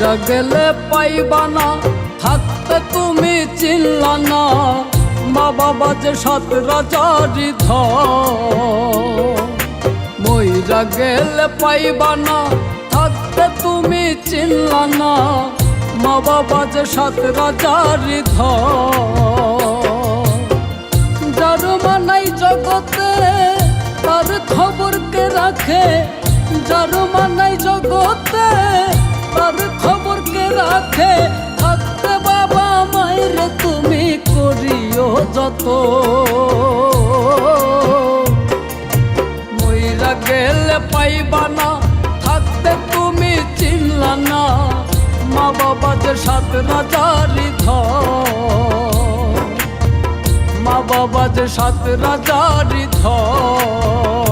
মইরা গেলে পাইবা না, থাকতে তুমি চিনলা না। মা বাবা যে সাত রাজারি মইরা গেলে পাইবা না, থাকতে তুমি চিনলা না। মা বাবা যে সাত রাজারি যার মানাই জগতে, তার খবর কে রাখে। যার মানাই জগতে তার খবর কে রাখে, থাকতে বাবা মায়ের তুমি করিও যত। মইরা গেলে পাইবা না, থাকতে তুমি চিনলা না। মা বাবা যে সাত রাজারি মা বাবা যে সাত রাজারি ধর।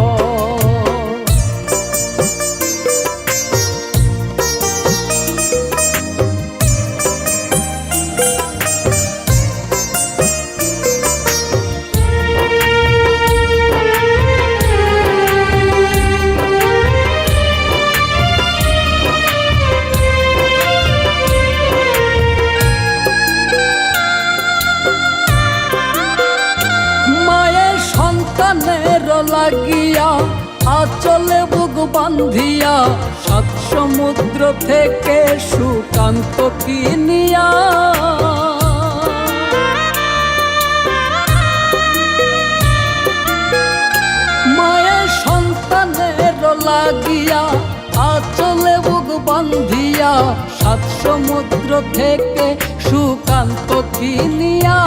লাগিয়া, আচলে বুক বান্ধিয়া, সাত সমুদ্র থেকে সুকান্ত কিনিয়া। মায়ের সন্তানের লাগিয়া, আচলে বুক বান্ধিয়া, সাত সমুদ্র থেকে সুকান্ত কিনিয়া।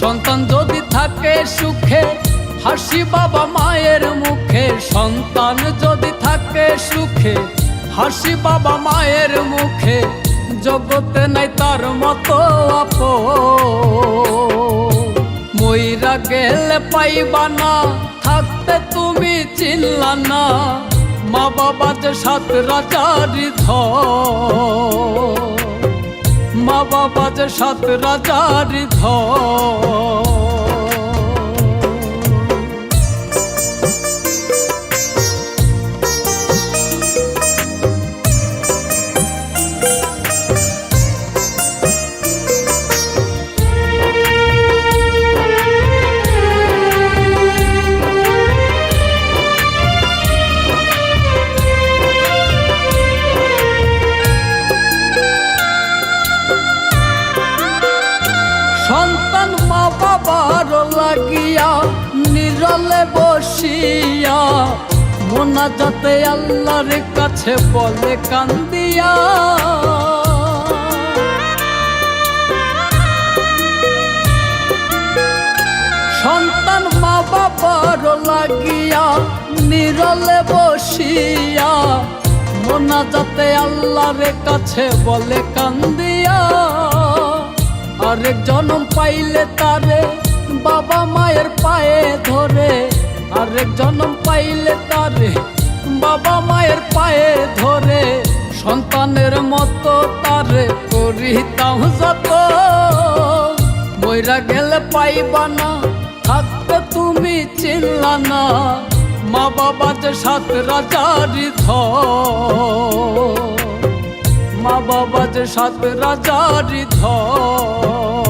সন্তান যদি থাকে সুখে হাসি বাবা মায়ের মুখে, সন্তান যদি থাকে সুখে, হাসি বাবা মায়ের মুখে, জগতে নাই তার মতো আপ মইরা গেলে পাইবা না, থাকতে তুমি চিনলা না। মা বাবা যে সাত রাজারি ধর মা বাবা যে সাত রাজারি ধর বসিয়া মোনা যাতে আল্লাহর কাছে বলে কান্দিয়া। সন্তান মা বাবার লাগিয়া নিরলে বসিয়া, মোনা যাতে আল্লাহর কাছে বলে কান্দিয়া। আরেক জনম পাইলে তারে বাবা মায়ের পায়ে ধরে আরেক জনম পাইলে তারে বাবা মায়ের পায়ে ধরে, সন্তানের মতো তারে করিতাম যত। মইরা গেলে পাইবা না, থাকতে তুমি চিনলা না, মা বাবা যে সাত রাজারি ধর মা বাবা যে সাত রাজারি ধর